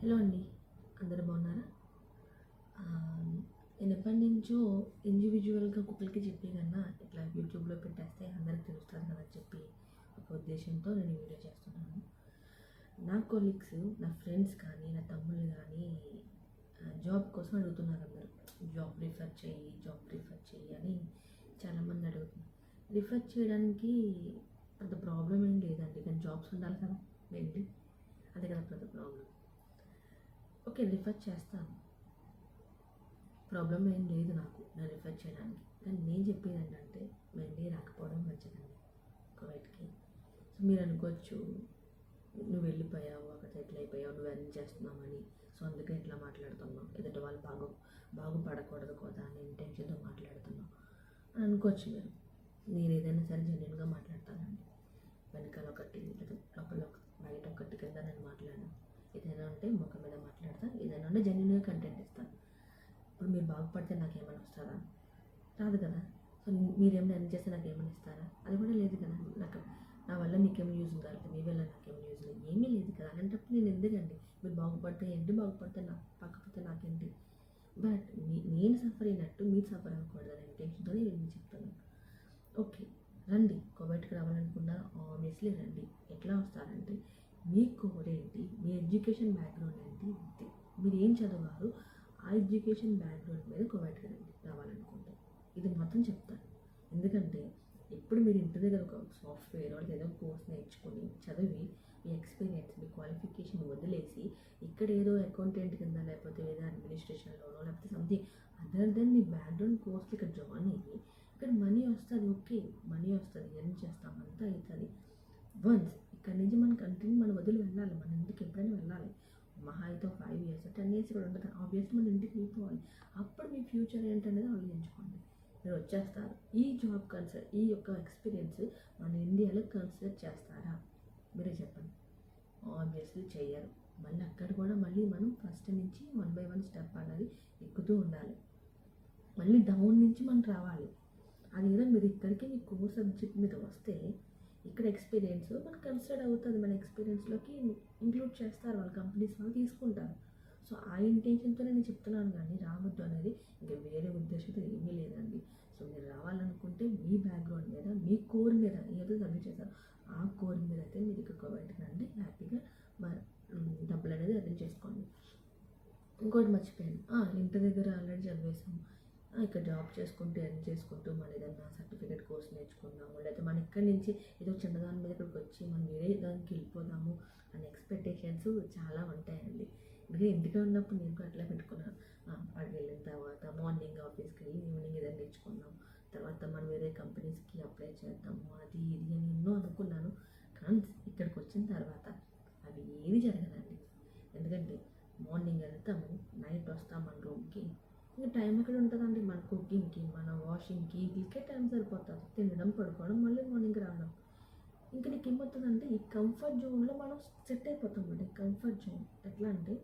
Hello అండి. అందరు బాగున్నారా? నేను ఎప్పటి నుంచో ఇండివిజువల్గా కుక్కలకి చెప్పే కన్నా ఇట్లా యూట్యూబ్లో పెట్టేస్తే అందరికి తెలుస్తారు కదా అని చెప్పి ఒక ఉద్దేశంతో నేను వీడియో చేస్తున్నాను. నా కొలీగ్స్ నా ఫ్రెండ్స్ కానీ నా తమ్ముళ్ళు కానీ జాబ్ కోసం అడుగుతున్నారు అందరూ. జాబ్ రిఫర్ చేయి జాబ్ రిఫర్ చేయి అని చాలామంది అడుగుతున్నారు. రిఫర్ చేయడానికి పెద్ద ప్రాబ్లం ఏం లేదండి. కానీ జాబ్స్ ఉండాలి కదా ఏంటి అదే కదా పెద్ద ప్రాబ్లం ఓకే రిఫర్ చేస్తాను. ప్రాబ్లం ఏం లేదు నాకు నేను రిఫర్ చేయడానికి. కానీ నేను చెప్పేది ఏంటంటే మెండే రాకపోవడం మంచిదండి కువైట్కి సో మీరు అనుకోవచ్చు నువ్వు వెళ్ళిపోయావు అక్కడ సెటిల్ అయిపోయావు నువ్వు అన్ని చేస్తున్నామని సో అందుకే ఇట్లా మాట్లాడుతున్నావు. ఎదుటి వాళ్ళు బాగు బాగుపడకూడదు కదా అని ఇంటెన్షన్తో మాట్లాడుతున్నావు. అని అనుకోవచ్చు మీరు. నేను ఏదైనా సరే జెన్యున్గా మాట్లాడతానండి. వెనకాల ఒకటి లోపల ఒక బయట ఒకటి కింద నేను మాట్లాడాను. ఏదైనా ఉంటే ముఖం మీద జెన్యున్గా కంటెంట్ ఇస్తాను. ఇప్పుడు మీరు బాగుపడితే నాకేమైనా వస్తారా? రాదు కదా. సో మీరేమైనా ఎర్న్ చేస్తే నాకు ఏమైనా ఇస్తారా? అది కూడా లేదు కదా. నాకు నా వల్ల మీకేమో యూజ్ ఉందా? లేదా మీ వల్ల నాకేమో యూజ్ లేదు ఏమీ లేదు కదా. అలాంటప్పుడు నేను ఎందుకండి? మీరు బాగుపడితే ఏంటి? బాగుపడితే నాకు పక్కపోతే నాకేంటి? బట్ నేను సఫర్ అయినట్టు మీరు సఫర్ అవ్వకూడదు అనే ఇంటెన్షన్తో నేను చెప్తాను ఓకే రండి. కోవిడ్కి రావాలనుకున్నారు ఆబ్వియస్లీ రండి. ఎట్లా వస్తారంటే మీ కోర్ ఏంటి? మీ ఎడ్యుకేషన్ బ్యాక్గ్రౌండ్ ఏంటి? ఇంతే. మీరు ఏం చదివారు ఆ ఎడ్యుకేషన్ బ్యాక్గ్రౌండ్ మీద కోవిడ్కి రండి రావాలనుకుంటే ఇది మాత్రం చెప్తాను. ఎందుకంటే ఇప్పుడు మీరు ఇంటి దగ్గర ఒక సాఫ్ట్వేర్ వాళ్ళకి ఏదో కోర్స్ నేర్చుకొని చదివి మీ ఎక్స్పీరియన్స్ మీ క్వాలిఫికేషన్ వదిలేసి ఇక్కడ ఏదో అకౌంటెంట్ కింద లేకపోతే ఏదో అడ్మినిస్ట్రేషన్లోనో లేకపోతే సంథింగ్ అదర్ దెన్ మీ బ్యాక్గ్రౌండ్ కోర్స్ ఇక్కడ జాయిన్ అయ్యి ఇక్కడ మనీ వస్తుంది ఓకే. మనీ వస్తుంది ఎర్న్ చేస్తాం అంతా అవుతుంది. వన్స్ ఇక్కడ నుంచి మన కంట్రీని మనం వదిలి వెళ్ళాలి. మన ఇంటికి ఎప్పుడైనా వెళ్ళాలి. మహా అయితే ఫైవ్ ఇయర్స్ టెన్ ఇయర్స్ కూడా ఉంటుంది ఆబ్వియస్లీ మన ఇంటికి వెళ్ళిపోవాలి. అప్పుడు మీ ఫ్యూచర్ ఏంటనేది ఆలోచించుకోండి. మీరు వచ్చేస్తారు. ఈ జాబ్ కన్సిడర్ ఈ యొక్క ఎక్స్పీరియన్స్ మన ఇండియాలో కన్సిడర్ చేస్తారా? మీరే చెప్పండి. ఆబ్వియస్లీ చెయ్యరు. మళ్ళీ అక్కడ కూడా మళ్ళీ మనం ఫస్ట్ నుంచి వన్ బై వన్ స్టెప్ అనేది ఎక్కుతూ ఉండాలి. మళ్ళీ డౌన్ నుంచి మనం రావాలి. అది ఏదో మీరు ఇక్కడికి మీ కోర్ సబ్జెక్ట్ మీద వస్తే ఇక్కడ ఎక్స్పీరియన్స్ మనకు కన్సిడర్ అవుతుంది మన ఎక్స్పీరియన్స్లోకి ఇంక్లూడ్ చేస్తారు వాళ్ళ కంపెనీస్ వాళ్ళు తీసుకుంటారు. సో ఆ ఇంటెన్షన్తో నేను చెప్తున్నాను కానీ రావద్దు అనేది ఇంకా వేరే ఉద్దేశంతో ఏమీ లేదండి. సో మీరు రావాలనుకుంటే మీ బ్యాక్గ్రౌండ్ మీద మీ కోర్ మీద ఏదో సబ్మిట్ చేస్తారు. ఆ కోర్ మీద అయితే మీరు ఇక్కడ కోవిడ్ హ్యాపీగా మ- డబ్బులు అనేది అరేంజ్ చేసుకోండి. ఇంకోటి మర్చిపోయాను. ఇంటి దగ్గర ఆల్రెడీ చదివేసాము ఇక్కడ జాబ్ చేసుకుంటూ ఎర్న్ చేసుకుంటూ మన ఏదన్నా సర్టిఫికేట్ కోర్స్ నేర్చుకున్నాము లేకపోతే మన ఇక్కడి నుంచి ఏదో చిన్నదాని మీద ఇక్కడికి వచ్చి మనం వేరే దానికి వెళ్ళిపోదాము అనే ఎక్స్పెక్టేషన్స్ చాలా ఉంటాయండి. అందుకే ఇంటికి ఉన్నప్పుడు నేను కూడా అట్లా పెట్టుకున్నాను. అక్కడికి వెళ్ళిన తర్వాత మార్నింగ్ ఆఫీస్కి వెళ్ళి ఈవినింగ్ ఏదైనా నేర్చుకున్నాం తర్వాత మనం వేరే కంపెనీస్కి అప్లై చేద్దాము అది ఇది అని ఎన్నో అనుకున్నాను. కానీ ఇక్కడికి వచ్చిన తర్వాత అవి ఏది జరగదండి. ఎందుకంటే మార్నింగ్ వెళ్తాము నైట్ వస్తాం మన రూమ్కి. టైం ఎక్కడ ఉంటుందండి? మన కుకింగ్కి మన వాషింగ్కి వీటికే టైం సరిపోతుంది. తినడం పడుకోవడం మళ్ళీ మార్నింగ్ రావడం. ఇంకా నీకు ఏమవుతుందంటే ఈ కంఫర్ట్ జోన్లో మనం సెట్ అయిపోతాం అండి. Comfort zone. ఎట్లా అంటే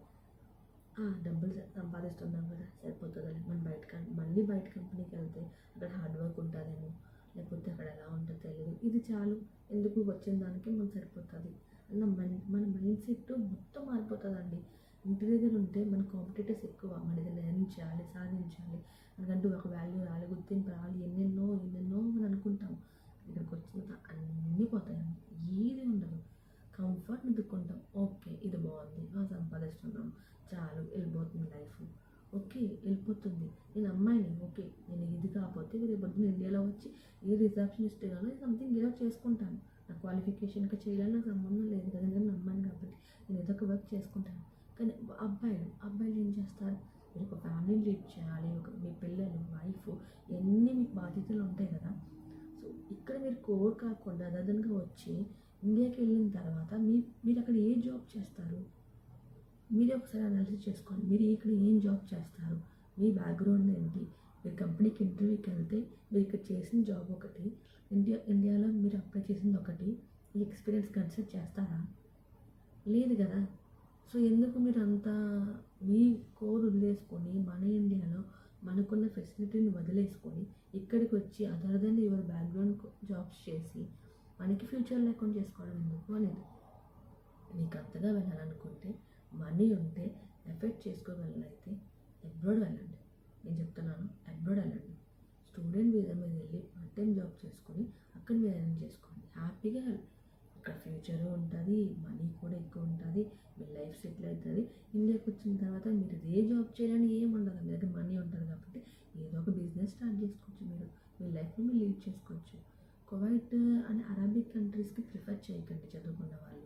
డబ్బులు సంపాదిస్తున్నాం కదా సరిపోతుందని. మనం బయట మళ్ళీ బయట కంపెనీకి వెళ్తే అక్కడ హార్డ్ వర్క్ ఉంటుందేమో లేకపోతే అక్కడ ఎలా ఉంటుందో తెలియదు ఇది చాలు. ఎందుకు వచ్చిన దానికి మనం సరిపోతుంది. అన్న మన మన మైండ్ సెట్ మొత్తం మారిపోతుందండి. ఇంటి దగ్గర ఉంటే మన కాంపిటేటర్స్ ఎక్కువ మన దగ్గర లెర్న్ చేయాలి సాధించాలి. మనకంటూ ఒక వాల్యూ రాలి గుర్తింపు రావాలి ఎన్నెన్నో ఎన్నెన్నో మనం అనుకుంటాం. ఇక్కడికి వచ్చిన అన్నీ పోతాయండి ఏది ఉండదు. కంఫర్ట్ వెతుక్కుంటాం. ఓకే ఇది బాగుంది. ఆ, సంపాదిస్తున్నాం. చాలు వెళ్ళిపోతుంది లైఫ్ ఓకే వెళ్ళిపోతుంది. నేను అమ్మాయిని ఓకే నేను ఇది కాకపోతే రేపు పొద్దున్న ఇండియాలో వచ్చి ఏ రిసెప్షనిస్ట్ కానీ సంథింగ్ ఏదో చేసుకుంటాను. నా క్వాలిఫికేషన్కి చేయాలన్నా సంబంధం లేదు కదా నేను అమ్మాయిని కాబట్టి నేను ఏదో ఒక వర్క్ చేసుకుంటాను కానీ అబ్బాయిలు అబ్బాయిలు ఏం చేస్తారు మీరు ఒక లీడ్ చేయాలి ఒక మీ పిల్లలు వైఫ్ ఎన్ని మీకు బాధ్యతలు ఉంటాయి కదా. సో ఇక్కడ మీరు కోర్ కాకుండా అదనంగా వచ్చి ఇండియాకి వెళ్ళిన తర్వాత మీ మీరు అక్కడ ఏ జాబ్ చేస్తారు? మీరే ఒకసారి అనాలిసిస్ చేసుకోండి. మీరు ఇక్కడ ఏం జాబ్ చేస్తారు? మీ బ్యాక్గ్రౌండ్ ఏంటి? మీరు కంపెనీకి ఇంటర్వ్యూకి వెళ్తే మీరు ఇక్కడ చేసిన జాబ్ ఒకటి ఇండియా ఇండియాలో మీరు అప్లై చేసింది ఒకటి ఈ ఎక్స్పీరియన్స్ కన్సిడర్ చేస్తారా? లేదు కదా. సో ఎందుకు మీరు అంతా మీ కోర్ వదిలేసుకొని మన ఇండియాలో మనకున్న ఫెసిలిటీని వదిలేసుకొని ఇక్కడికి వచ్చి other than your background jobs చేసి మనకి ఫ్యూచర్ లేకుండా చేసుకోవడం ఎందుకు అనేది? మీకు అంతగా వెళ్ళాలనుకుంటే మనీ ఉంటే ఎఫెక్ట్ చేసుకోగలరైతే అబ్రాడ్ వెళ్ళండి. నేను చెప్తున్నాను అబ్రాడ్ వెళ్ళండి. స్టూడెంట్ వీసా మీద వెళ్ళి పార్ట్ టైం జాబ్ చేసుకొని అక్కడ మీరు ఎర్న్ చేసుకోండి. హ్యాపీగా అక్కడ ఫ్యూచర్ ఉంటుంది మనీ కూడా ఎక్కువ ఉంటుంది మీ లైఫ్ సెటిల్ అవుతుంది. ఇండియాకి వచ్చిన తర్వాత మీరు ఏ జాబ్ చేయాలని ఏం ఉండదు మీ దగ్గర మనీ ఉంటుంది కాబట్టి ఏదో ఒక బిజినెస్ స్టార్ట్ చేసుకోవచ్చు మీరు మీ లైఫ్ని మీరు లీడ్ చేసుకోవచ్చు. కువైట్ అనే అరబిక్ కంట్రీస్కి ప్రిఫర్ చేయకండి చదువుకున్న వాళ్ళు.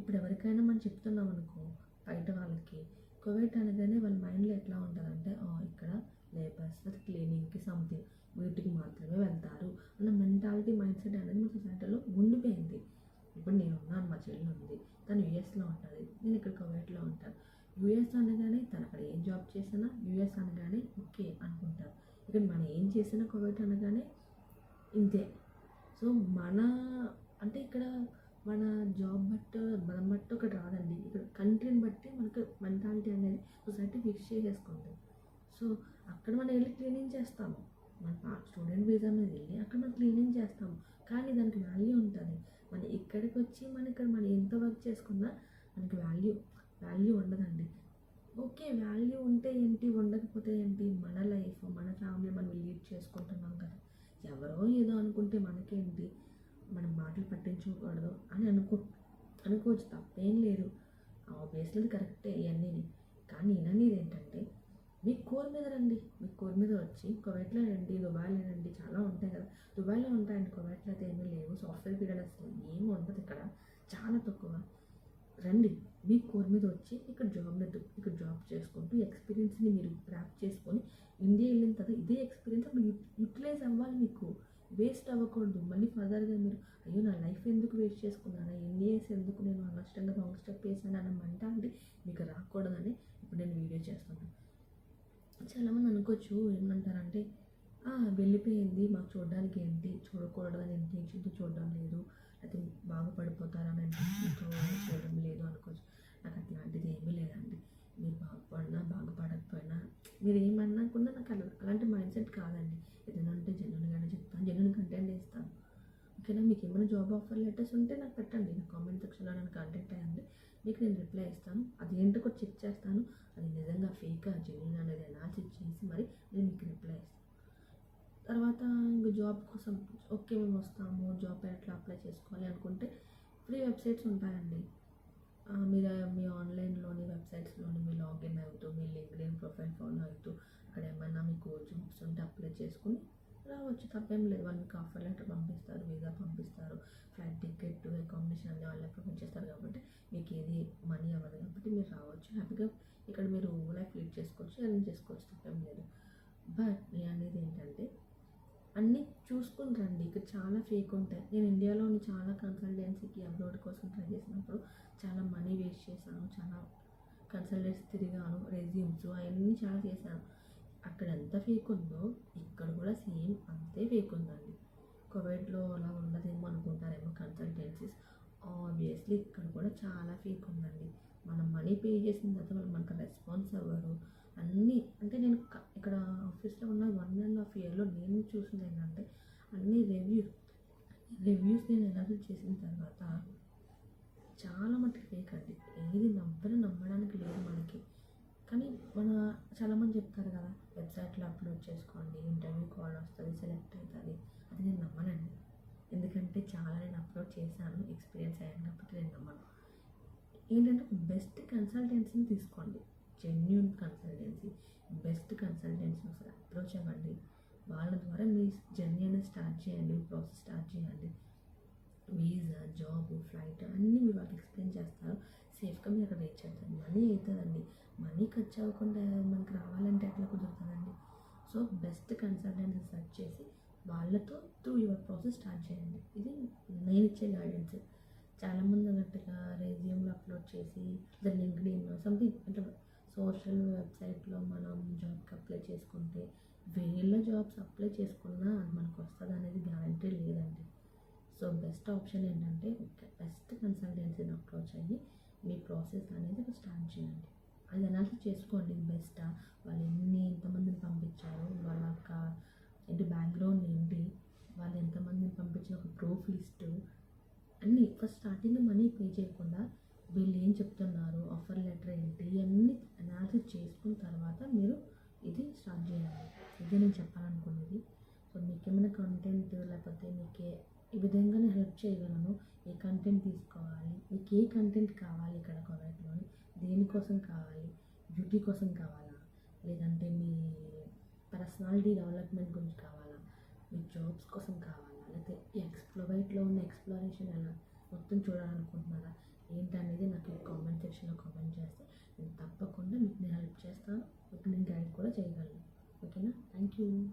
ఇప్పుడు ఎవరికైనా మనం చెప్తున్నాం అనుకో బయట వాళ్ళకి. కువైట్ అనగానే వాళ్ళ మైండ్లో ఎట్లా ఉంటుందంటే ఇక్కడ లేబర్స్ క్లీనింగ్కి సంథింగ్ వీటికి మాత్రమే వెళ్తారు అన్న మెంటాలిటీ మైండ్ సెట్ అనేది మన సొసైటీలో ఉండిపోయింది. ఇప్పుడు నేను ఉన్నాను మా చెల్లి ఉంది. తను యూఎస్లో ఉంటుంది. నేను ఇక్కడ కువైట్లో ఉంటాను యూఎస్ అనగానే తను అక్కడ ఏం జాబ్ చేసినా యూఎస్ అనగానే ఓకే అనుకుంటారు ఇక్కడ మనం ఏం చేసినా కువైట్ అనగానే ఇంతే. సో మన అంటే ఇక్కడ మన జాబ్ బట్టి మనం బట్టి ఒకటి రాదండి. ఇక్కడ కంట్రీని బట్టి మనకు మెంటాలిటీ అనేది సొసైటీ ఫిక్స్ చేసేసుకుంది. సో అక్కడ మనం వెళ్ళి క్లీనింగ్ చేస్తాము. మన స్టూడెంట్ వీసా మీద వెళ్ళి అక్కడ మనం క్లీనింగ్ చేస్తాము. కానీ దానికి వాల్యూ ఉంటుంది. మన ఇక్కడికి వచ్చి మన ఇక్కడ మనం ఎంత వర్క్ చేసుకున్నా మనకి వాల్యూ వాల్యూ ఉండదండి. ఓకే వాల్యూ ఉంటే ఏంటి ఉండకపోతే ఏంటి? మన లైఫ్ మన ఫ్యామిలీ మనం లీడ్ చేసుకుంటున్నాం కదా. ఎవరో ఏదో అనుకుంటే మనకేంటి? మనం మాటలు పట్టించకూడదు అని అనుకో అనుకోవచ్చు. తప్పేం లేదు. ఆబ్వియస్లీ అది కరెక్టే ఇవన్నీ కానీ నేను ఏంటంటే మీ కోర్ మీద రండి. మీ కోర్ మీద వచ్చి కువైట్లో రండి దుబాయ్లో రండి. చాలా ఉంటాయి కదా. దుబాయ్లో ఉంటాయండి కువైట్లో అయితే ఏమీ లేవు. సాఫ్ట్వేర్ పీరియడ్ అసలు ఏమి ఉండదు ఇక్కడ. చాలా తక్కువ. రండి. మీ కోర్ మీద వచ్చి ఇక్కడ జాబ్ లేదు ఇక్కడ జాబ్ చేసుకుంటూ ఎక్స్పీరియన్స్ని మీరు ర్యాప్ చేసుకొని ఇండియా వెళ్ళిన తర్వాత ఇదే ఎక్స్పీరియన్స్ మీరు యూటిలైజ్ అవ్వాలి మీకు. వేస్ట్ అవ్వకూడదు. మళ్ళీ ఫర్దర్గా మీరు అయ్యో నా లైఫ్ ఎందుకు వేస్ట్ చేసుకున్నాను? ఎన్ఏఎస్ ఎందుకు? నేను అనవసరంగా రాంగ్ స్టెప్ వేసాను అన్న మెంటాలిటీ మీకు రాకూడదని ఇప్పుడు నేను వీడియో చేస్తున్నాను. చాలామంది అనుకోవచ్చు ఏమంటారంటే వెళ్ళిపోయింది మాకు చూడడానికి ఏంటి? చూడకూడదు అని ఇంటెన్షన్తో చూడడం లేదు? అయితే బాగుపడిపోతారని ఇంటెన్షన్తో చూడడం లేదు అనుకోవచ్చు. నాకు అట్లాంటిది ఏమీ లేదండి. మీరు బాగుపడినా బాగుపడకపోయినా మీరు కూడా నాకు అలాంటి మైండ్ సెట్ కాదండి. ఏదైనా ఉంటే జెన్యున్గానే చెప్తాను. జెన్యున్ కంటెంట్ ఇస్తాను. ఓకేనా? మీకు ఏమైనా జాబ్ ఆఫర్ లెటర్స్ ఉంటే నాకు పెట్టండి. నా కామెంట్ సెక్షన్లో నన్ను కాంటాక్ట్ అయ్యండి. మీకు నేను రిప్లై ఇస్తాను. అది ఏంటో కూడా చెక్ చేస్తాను. అది నిజంగా ఫేకా జెన్యున్ అనేది అనాలిసిస్ చేసి మరి నేను మీకు రిప్లై ఇస్తాను. తర్వాత ఇంకా జాబ్ కోసం ఓకే మేము వస్తాము. జాబ్ ఎట్లా అప్లై చేసుకోవాలి అనుకుంటే ఫ్రీ వెబ్సైట్స్ ఉంటాయండి. మీరు మీ ఆన్లైన్లోని వెబ్సైట్స్లోని మీ లాగిన్ అవుతూ మీ లింక్డ్ఇన్ ప్రొఫైల్ ఫాలో అవుతూ అక్కడ ఏమైనా మీకు జాబ్స్ ఉంటే అప్లై చేసుకుని రావచ్చు తప్పేం లేదు. వాళ్ళు మీకు ఆఫర్ లెటర్ పంపిస్తారు వీసా పంపిస్తారు. ఫ్లైట్ టికెట్ అకామిడేషన్ అన్ని వాళ్ళే ప్రొవైడ్ చేస్తారు కాబట్టి మీకు ఏది మనీ అవ్వదు కాబట్టి మీరు రావచ్చు. హ్యాపీగా ఇక్కడ మీరు లైఫ్ లీడ్ చేసుకోవచ్చు అన్నీ చేసుకోవచ్చు తప్పేం లేదు. బట్ నేను అనేది ఏంటంటే అన్నీ చూసుకుని రండి. ఇక్కడ చాలా ఫేక్ ఉంటాయి. నేను ఇండియాలోని చాలా కన్సల్టెన్సీకి అబ్రాడ్ కోసం ట్రై చేసినప్పుడు చాలా మనీ వేస్ట్ చేశాను. చాలా కన్సల్టెన్సీ తిరిగాను రెజ్యూమ్స్ అవన్నీ చాలా చేశాను. అక్కడ ఎంత ఫేక్ ఉందో ఇక్కడ కూడా సేమ్ అంతే ఫేక్ ఉందండి కోవిడ్లో అలా ఉండదేమో అనుకుంటారేమో కన్సల్టెన్సీస్. ఆబ్వియస్లీ ఇక్కడ కూడా చాలా ఫేక్ ఉందండి మనం మనీ పే చేసిన తర్వాత వాళ్ళు మనకు రెస్పాన్స్ అవ్వరు. అన్నీ అంటే నేను ఇక్కడ ఆఫీస్లో ఉన్న వన్ అండ్ హాఫ్ ఇయర్లో నేను చూసింది ఏంటంటే అన్ని రివ్యూస్ రివ్యూస్ నేను ఎనాలిసిస్ చేసిన తర్వాత చాలా మటుకు ఫేక్ అండి ఏది నమ్మడం నమ్మడానికి లేదు మనకి. కానీ మన చాలామంది చెప్తారు కదా వెబ్సైట్లో అప్లోడ్ చేసుకోండి ఇంటర్వ్యూ కాల్ వస్తుంది సెలెక్ట్ అవుతుంది. అది నేను నమ్మనండి. ఎందుకంటే చాలా నేను అప్లోడ్ చేశాను ఎక్స్పీరియన్స్ అయ్యాను కాబట్టి నేను నమ్మను. ఏంటంటే బెస్ట్ కన్సల్టెన్సీని తీసుకోండి. జెన్యున్ కన్సల్టెన్సీ బెస్ట్ కన్సల్టెన్సీ ఒకసారి అప్రోచ్ అవ్వండి. వాళ్ళ ద్వారా మీ జర్నీ స్టార్ట్ చేయండి ప్రాసెస్ స్టార్ట్ చేయండి. వీసా జాబ్ ఫ్లైట్ అన్నీ మీరు వాళ్ళకి ఎక్స్ప్లెయిన్ చేస్తారు. సేఫ్గా మీరు అక్కడ రీచ్ అవుతారు మనీ అవుతుందండి. మనీ ఖర్చు అవ్వకుండా మనకు రావాలంటే ఎట్లా కుదురుతుందండి? సో బెస్ట్ కన్సల్టెన్సీ సెర్చ్ చేసి వాళ్ళతో త్రూ యువర్ ప్రాసెస్ స్టార్ట్ చేయండి. ఇది నేను ఇచ్చే గైడెన్స్ చాలామంది అన్నట్టుగా రెజ్యూమ్లో అప్లోడ్ చేసి లేదా లింక్డ్ఇన్ సంథింగ్ అంటే సోషల్ వెబ్సైట్లో మనం జాబ్కి అప్లై చేసుకుంటే వేల జాబ్స్ అప్లై చేసుకున్నా అది మనకు వస్తుంది అనేది గ్యారంటీ లేదండి. సో బెస్ట్ ఆప్షన్ ఏంటంటే బెస్ట్ కన్సల్టెన్సీని అప్రోచ్ అయ్యి మీ ప్రాసెస్ అనేది స్టార్ట్ చేయండి. అది అనాలిసిస్ చేసుకోండి బెస్టా వాళ్ళు ఎన్ని ఎంతమందిని పంపించారు? వాళ్ళ యొక్క ఏంటి బ్యాక్గ్రౌండ్ ఏంటి? వాళ్ళు ఎంతమందిని పంపించిన ఒక ప్రూఫ్ లిస్టు అన్నీ ఫస్ట్ స్టార్టింగ్ మనీ పే చేయకుండా వీళ్ళు ఏం చెప్తున్నారు? ఆఫర్ లెటర్ ఏంటి? ఇవన్నీ అనాలిసిస్ చేసుకున్న తర్వాత మీరు ఇది స్టార్ట్ చేయాలి. ఇదే నేను చెప్పాలనుకున్నది. సో మీకేమైనా కంటెంట్ లేకపోతే మీకే ఈ విధంగా నేను హెల్ప్ చేయగలను. ఏ కంటెంట్ తీసుకోవాలి? మీకు ఏ కంటెంట్ కావాలి ఇక్కడ కొవైట్లోని దేనికోసం కావాలి? బ్యూటీ కోసం కావాలా? లేదంటే మీ పర్సనాలిటీ డెవలప్మెంట్ గురించి కావాలా? మీ జాబ్స్ కోసం కావాలా? లేకపోతే ఎక్స్ప్లోవైట్లో ఉన్న ఎక్స్ప్లోరేషన్ ఎలా? మొత్తం చూడాలనుకుంటున్నారా? ఏంటనేది నాకు కామెంట్ సెక్షన్లో కామెంట్ చేస్తే నేను తప్పకుండా మీకు నేను హెల్ప్ చేస్తాను. మీకు నేను గైడ్ కూడా చేయగలను. ఓకేనా? Thank you